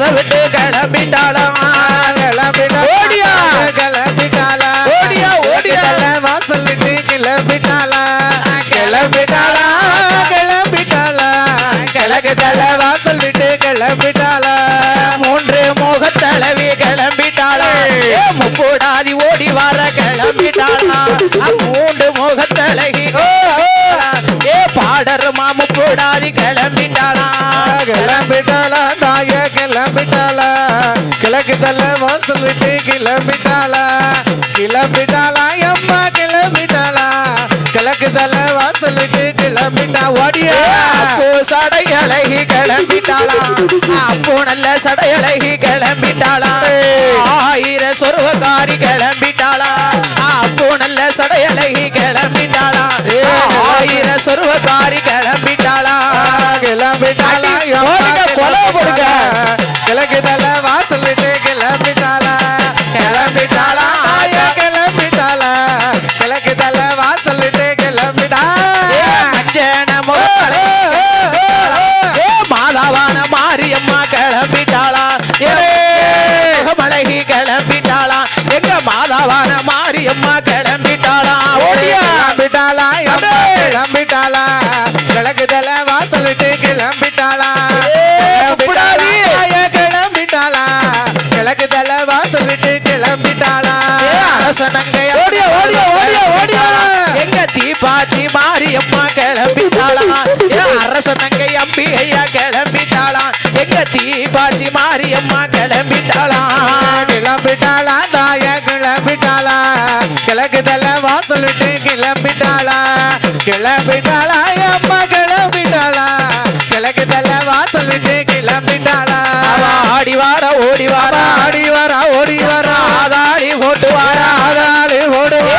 அரச விட்டு கிளம்பிட்டாலாம் கிளம்பிட்டாளா ஓடியா. கிளம்பிட்டாளா ஓடியா, ஓடியா. வாசல் விட்டு கிளம்பிட்டாளா கிளம்பிட்டாளா கிளம்பிட்டாளா கிழக்கு தல வாசல் விட்டு கிளம்பிட்டாளா மூன்று முகத்தளவி கிளம்பிட்டாளா முப்போடாதி ஓடி வர கிளம்பிட்டாளா மூன்று முகத்தழகி ஏ பாடர் மாமு போடாதி கிளம்பிட்டாளா கிளம்பிட்டாளா கிளம்பிட்டாளா? கிளம்பிட்டாளா? அம்மா கிளம்பிட்டாளா? கிழக்கு தல வாசல் விட்டு கிளம்பிட்டா. ஓடியா? அப்போ சடையழகி கிளம்பிட்டாளா? அப்போ நல்ல சடையழகி கிளம்பிட்டாளா? ஆயிர சொருவக்காரி கிளம்பிட்டாளா? அப்போ நல்ல சடையழகி கிளம்பிட்டாளா? ஆயிர சொருவக்காரி கிளம்பிட்டாளா கிளம்பிட்டாளா கிழக்கு தல வாசல் விட்டு கிளம்பிட்டாளா? கிளம்பிட்டாளா, புடாதி. தாய கிளம்பிட்டாளா? கிழக்கு தல வாசல் விட்டு கிளம்பிட்டாளா? ஓடியா, ஓடியா, ஓடியா, ஓடியா. எங்க தீபாச்சி மாரியம்மா கிளம்பிட்டாளா? அரசனங்கை அம்பிகையா கிளம்பிட்டாளா? எங்க தீபாச்சி மாரியம்மா கிளம்பிட்டாளா? கிளம்பிட்டாளா தாய கிளம்பிட்டாளா? கிழக்கு தல வாசல் விட்டு விட்டு கிளம்பிட்டாளா ஆடி வார ஓடி வாரா ஆடி வரா ஓடி வரா ஆதாடி போட்டு வாரா ஆதாளி ஓடுவா